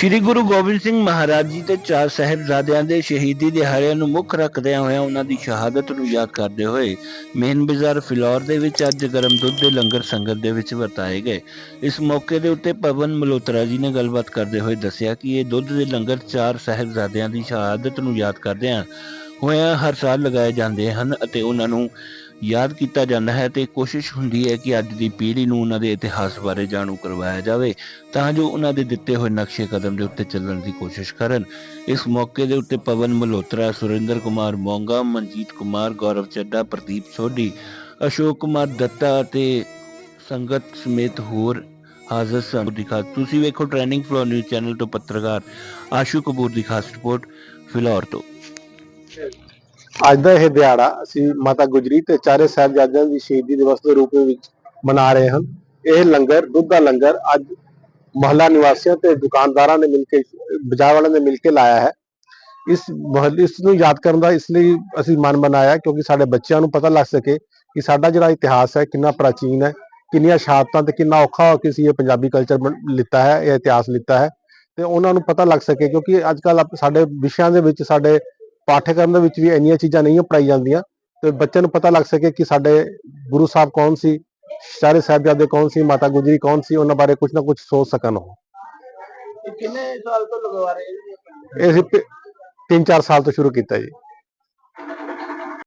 ਸ੍ਰੀ ਗੁਰੂ ਗੋਬਿੰਦ ਸਿੰਘ ਮਹਾਰਾਜ ਜੀ ਤੇ ਚਾਰ ਸਾਹਿਬਜ਼ਾਦਿਆਂ ਦੇ ਸ਼ਹੀਦੀ ਦਿਹਾੜਿਆਂ ਨੂੰ ਮੁੱਖ ਰੱਖਦਿਆਂ ਹੋਇਆਂ ਉਹਨਾਂ ਦੀ ਸ਼ਹਾਦਤ ਨੂੰ ਯਾਦ ਕਰਦੇ ਹੋਏ ਮੇਨ ਬਾਜ਼ਾਰ ਫਿਲੌਰ ਦੇ ਵਿੱਚ ਅੱਜ ਗਰਮ ਦੁੱਧ ਦੇ ਲੰਗਰ ਸੰਗਤ ਦੇ ਵਿੱਚ ਵਰਤਾਏ ਗਏ। ਇਸ ਮੌਕੇ ਦੇ ਉੱਤੇ ਪਵਨ ਮਲੋਤਰਾ ਜੀ ਨੇ ਗੱਲਬਾਤ ਕਰਦੇ ਹੋਏ ਦੱਸਿਆ ਕਿ ਇਹ ਦੁੱਧ ਦੇ ਲੰਗਰ ਚਾਰ ਸਾਹਿਬਜ਼ਾਦਿਆਂ ਦੀ ਸ਼ਹਾਦਤ ਨੂੰ ਯਾਦ ਕਰਦਿਆਂ ਹੋਇਆ ਹਰ ਸਾਲ ਲਗਾਏ ਜਾਂਦੇ ਹਨ ਅਤੇ ਉਹਨਾਂ ਨੂੰ ਯਾਦ ਕੀਤਾ ਜਾਂਦਾ ਹੈ ਤੇ ਕੋਸ਼ਿਸ਼ ਹੁੰਦੀ ਹੈ ਕਿ ਅੱਜ ਦੀ ਪੀੜ੍ਹੀ ਨੂੰ ਉਹਨਾਂ ਦੇ ਇਤਿਹਾਸ ਬਾਰੇ ਜਾਣੂ ਕਰਵਾਇਆ ਜਾਵੇ ਤਾਂ ਜੋ ਉਹਨਾਂ ਦੇ ਦਿੱਤੇ ਹੋਏ ਨਕਸ਼ੇ ਕਦਮ ਦੇ ਉੱਤੇ ਚੱਲਣ ਦੀ ਕੋਸ਼ਿਸ਼ ਕਰਨ। ਇਸ ਮੌਕੇ ਦੇ ਉੱਤੇ ਪਵਨ ਮਲਹੋਤਰਾ, ਸੁਰਿੰਦਰ ਕੁਮਾਰ ਮੋਂਗਾ, ਮਨਜੀਤ ਕੁਮਾਰ, ਗੌਰਵ ਚੱਡਾ ਪ੍ਰਦੀਪ ਸੋਢੀ, ਅਸ਼ੋਕ ਕੁਮਾਰ ਦੱਤਾ ਅਤੇ ਸੰਗਤ ਸਮੇਤ ਹੋਰ ਹਾਜ਼ਰ ਸਨ। ਦਿਖਾ ਤੁਸੀਂ ਵੇਖੋ ਟ੍ਰੈਨਿੰਗ ਫਲੋ ਨਿਊਜ਼ ਚੈਨਲ ਤੋਂ ਪੱਤਰਕਾਰ ਆਸ਼ੂ ਕਪੂਰ ਦੀ ਖਾਸ ਰਿਪੋਰਟ ਫਿਲੌਰ ਤੋਂ। ਅੱਜ ਦਾ ਇਹ ਦਿਹਾੜਾ ਅਸੀਂ ਮਾਤਾ ਗੁਜਰੀ ਤੇ ਚਾਰੇ ਸਾਹਿਬਜ਼ਾਦਿਆਂ ਦੀ ਸ਼ਹੀਦੀ ਦਿਵਸ ਦੇ ਰੂਪ ਵਿੱਚ ਮਨਾ ਰਹੇ ਹਾਂ। ਇਹ ਲੰਗਰ, ਦੁੱਧ ਦਾ ਲੰਗਰ ਅੱਜ ਮਹੱਲਾ ਨਿਵਾਸੀਆਂ ਤੇ ਦੁਕਾਨਦਾਰਾਂ ਨੇ ਮਿਲ ਕੇ, ਬਾਜ਼ਾਰ ਵਾਲਿਆਂ ਨੇ ਮਿਲ ਕੇ ਲਾਇਆ ਹੈ। ਇਸ ਇਸ ਨੂੰ ਯਾਦ ਕਰਨ ਦਾ ਇਸ ਲਈ ਅਸੀਂ ਮਨ ਬਣਾਇਆ ਕਿਉਂਕਿ ਸਾਡੇ ਬੱਚਿਆਂ ਨੂੰ ਪਤਾ ਲੱਗ ਸਕੇ ਕਿ ਸਾਡਾ ਜਿਹੜਾ ਇਤਿਹਾਸ ਹੈ ਕਿੰਨਾ ਪ੍ਰਾਚੀਨ ਹੈ, ਕਿੰਨੀਆਂ ਸ਼ਹਾਦਤਾਂ ਤੇ ਕਿੰਨਾ ਔਖਾ ਹੋ ਕੇ ਸੀ ਇਹ ਪੰਜਾਬੀ ਕਲਚਰ ਲਿੱਤਾ ਹੈ, ਇਹ ਇਤਿਹਾਸ ਲਿੱਤਾ ਹੈ। ਤੇ ਉਹਨਾਂ ਨੂੰ ਪਤਾ ਲੱਗ ਸਕੇ ਕਿਉਂਕਿ ਅੱਜ ਕੱਲ ਸਾਡੇ ਵਿਸ਼ਿਆਂ ਦੇ ਵਿੱਚ ਸਾਡੇ ਪਾਠਕ੍ਰਮ ਦੇ ਵਿੱਚ ਵੀ ਇੰਨੀਆਂ ਚੀਜ਼ਾਂ ਨਹੀਂ ਪੜਾਈ ਜਾਂਦੀਆਂ ਤੇ ਬੱਚਿਆਂ ਨੂੰ ਪਤਾ ਲੱਗ ਸਕੇ ਕਿ ਸਾਡੇ ਗੁਰੂ ਸਾਹਿਬ ਕੌਣ ਸੀ ਚਾਰੇ ਸਾਹਿਬਜ਼ਾਦੇ ਕੌਣ ਸੀ ਮਾਤਾ ਗੁਜਰੀ ਕੌਣ ਸੀ ਉਹਨਾਂ ਬਾਰੇ ਕੁਝ ਨਾ ਕੁਝ ਸੋਚ ਸਕਣ ਉਹ। ਕਿੰਨੇ ਸਾਲ ਤੋਂ ਲਗਵਾ ਰਹੇ ਇਹ ਅਸੀਂ ਪ- ਤਿੰਨ ਚਾਰ ਸਾਲ ਤੋਂ ਸ਼ੁਰੂ ਕੀਤਾ ਜੀ।